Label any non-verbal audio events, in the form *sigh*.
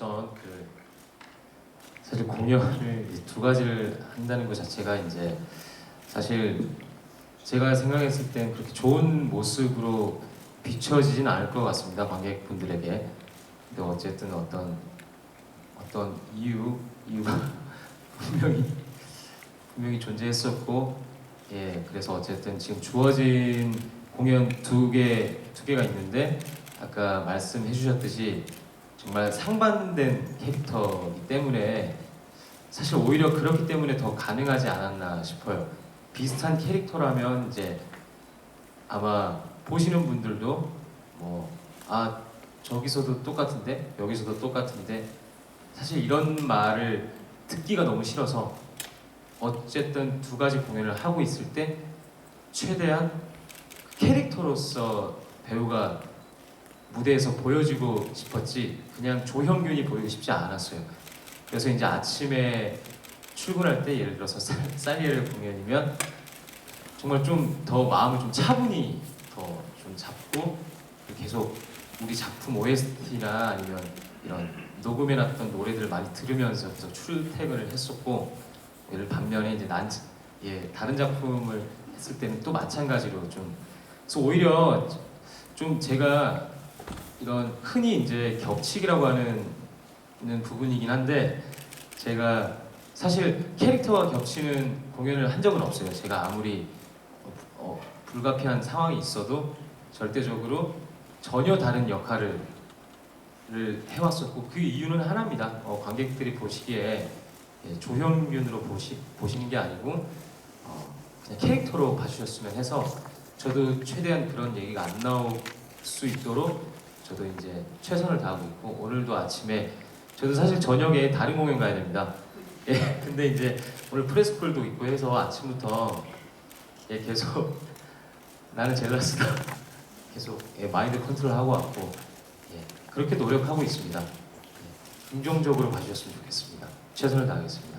우선 그 사실 공연을 이두 가지를 한다는 것 자체가 이제 사실 제가 생각했을 땐 그렇게 좋은 모습으로 비춰지진 않을 것 같습니다 관객분들에게. 근데 어쨌든 어떤 어떤 이유 이유가 *laughs* 분명히 분명히 존재했었고 예 그래서 어쨌든 지금 주어진 공연 두 개 두 개가 있는데 아까 말씀해 주셨듯이 정말 상반된 캐릭터이기 때문에 사실 오히려 그렇기 때문에 더 가능하지 않았나 싶어요. 비슷한 캐릭터라면 이제 아마 보시는 분들도 뭐 아 저기서도 똑같은데 여기서도 똑같은데 사실 이런 말을 듣기가 너무 싫어서 어쨌든 두 가지 공연을 하고 있을 때 최대한 그 캐릭터로서 배우가 무대에서 보여주고 싶었지 그냥 조형균이 보이고 싶지 않았어요. 그래서 이제 아침에 출근할 때 예를 들어서 쌀, 쌀이엘 공연이면 정말 좀 더 마음을 좀 차분히 더 좀 잡고 계속 우리 작품 OST나 아니면 이런 녹음해놨던 노래들을 많이 들으면서 출퇴근을 했었고 예를 반면에 이제 난 예, 다른 작품을 했을 때는 또 마찬가지로 좀 그래서 오히려 좀 제가 이런 흔히 이제 겹치기라고 하는 는 부분이긴 한데 제가 사실 캐릭터와 겹치는 공연을 한 적은 없어요. 제가 아무리 어, 어, 불가피한 상황이 있어도 절대적으로 전혀 다른 역할을 를 해왔었고 그 이유는 하나입니다. 어, 관객들이 보시기에 예, 조형균으로 보시, 보시는 게 아니고 어, 그냥 캐릭터로 봐주셨으면 해서 저도 최대한 그런 얘기가 안 나올 수 있도록 저도 이제 최선을 다하고 있고 오늘도 아침에 저도 사실 저녁에 다른 공연 가야 됩니다. 예, *laughs* 근데 이제 오늘 프레스콜도 있고 해서 아침부터 예, 계속 *laughs* 나는 젤라스다 *laughs* 계속 예, 마인드 컨트롤하고 왔고 예, 그렇게 노력하고 있습니다. 예, 긍정적으로 봐주셨으면 좋겠습니다. 최선을 다하겠습니다.